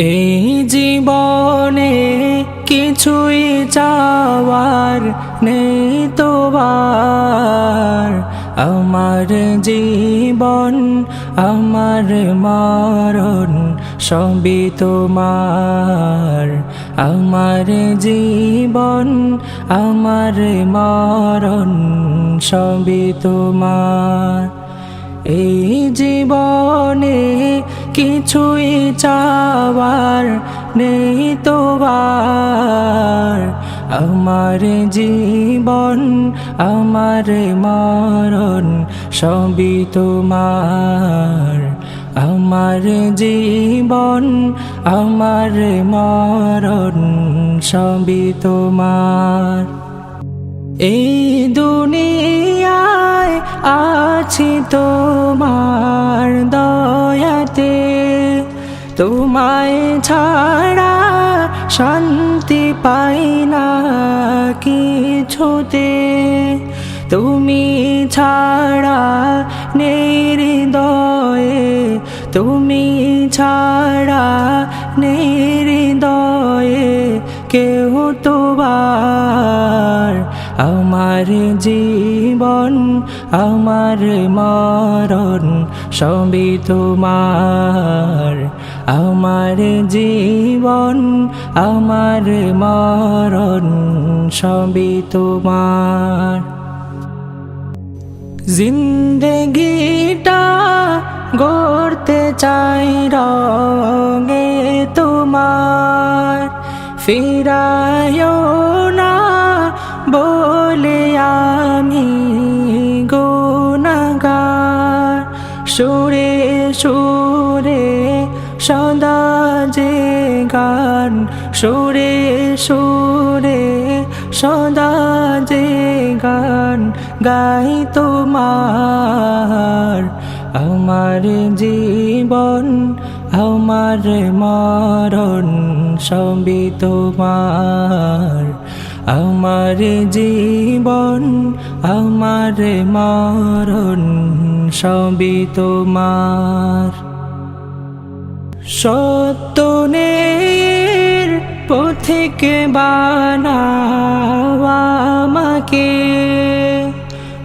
এই জীবনে কিছুই চাওয়ার নেই তোবার আমার জীবন, আমার মরণ সবই তোমার। আমার জীবন, আমার মরণ সবই তোমার। এই জীবনে কিছুই চাওয়ার নেই তোবার। আমার জীবন, আমার মরণ সবই তোমার। আমার জীবন, আমার মরণ সবই তোমার। দয়াতে তোমায় ছাড়া শান্তি পাই না কিছুতে। তুমি ছাড়া নির্দয়ে, তুমি ছাড়া নির্দয়ে কেউ তোবার আমার জীবন, আমার মরণ, সবই তোমার। আমার জীবন, আমার মরণ, সবই তোমার। জিন্দগিটা গড়তে চাই রঙে তোমার। ফিরায় বলে আমি গুণাগার। সুরে সুরে সদা যে গান। সুরে সুরে সদা যে গান গাই তোমার। আমার জীবন, আমার মরণ সবই তোমার। আমার জীবন, আমার মরণ, সবই তোমার। সত্যনের পথিকে বানাও আমাকে।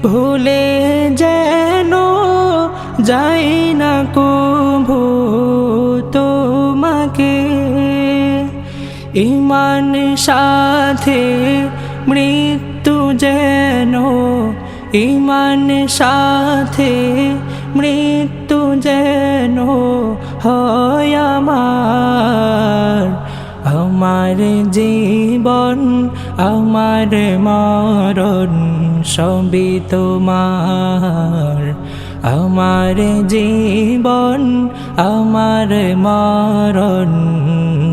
ভুলে যেন যাই না কভু ইমান সাথে মৃত্যু যেন, ইমান সাথে মৃত্যু যেন হয় আমার। আমার জীবন, আমার মরণ সবই তোমার। আমার জীবন, আমার মরণ